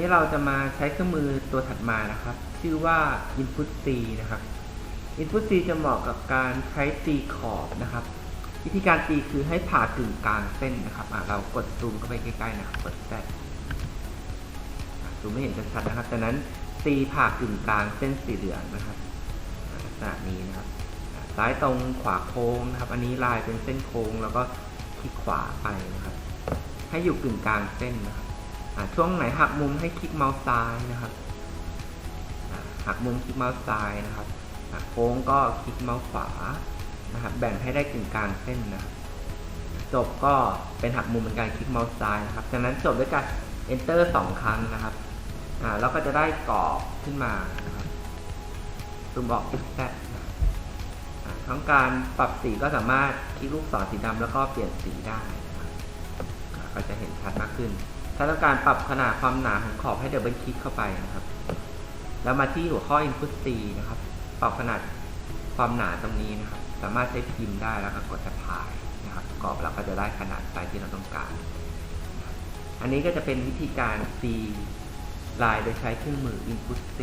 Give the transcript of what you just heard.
นี้เราจะมาใช้เครื่องมือตัวถัดมานะครับ ชื่อว่า Input C นะครับ Input C จะเหมาะกับการใช้ตีขอบนะครับ วิธีการตีคือให้ผ่ากึ่งกลางเส้นนะครับเรากดซูมเข้าไปใกล้ๆนะครับกดแซดซูมไม่เห็นชัดๆนะครับจากนั้นตีผ่ากึ่งกลางเส้นสีเหลืองนะครับลักษณะนี้นะครับ ซ้ายตรงขวาโค้งนะครับ อันนี้ลายเป็นเส้นโค้งแล้วก็คลิกขวาไปนะครับ ให้อยู่กึ่งกลางเส้นนะครับ ช่วงไหนหักมุมให้คลิกเมาส์ซ้ายนะครับหักมุมคลิกเมาส์ซ้ายนะครับโค้งก็คลิกเมาส์ขวานะครับแบ่งให้ได้กึ่งกลางเส้นนะครับจบก็เป็นหักมุมเป็นการคลิกเมาส์ซ้ายนะครับจากนั้นจบด้วยการ enter สองครั้งนะครับอ่าแล้วก็จะได้กรอบขึ้นมานะครับซูมออกคลิกแซดนะครับอ่าทั้งการปรับสีก็สามารถคลิกลูกศรสีดำแล้วก็เปลี่ยนสีได้นะก็จะเห็นชัดมากขึ้น ถ้าต้องการปรับขนาดความหนาของขอบให้เดบเบิลคลิกเข้าไปนะครับ แล้วมาที่หัวข้อ input C นะครับ ปรับขนาดความหนาตรงนี้นะครับ สามารถใช้พิมพ์ได้แล้วก็กด apply นะครับกรอบเราก็จะได้ขนาดไซส์ที่เราต้องการ อันนี้ก็จะเป็นวิธีการ C ลายโดยใช้เครื่องมือ input C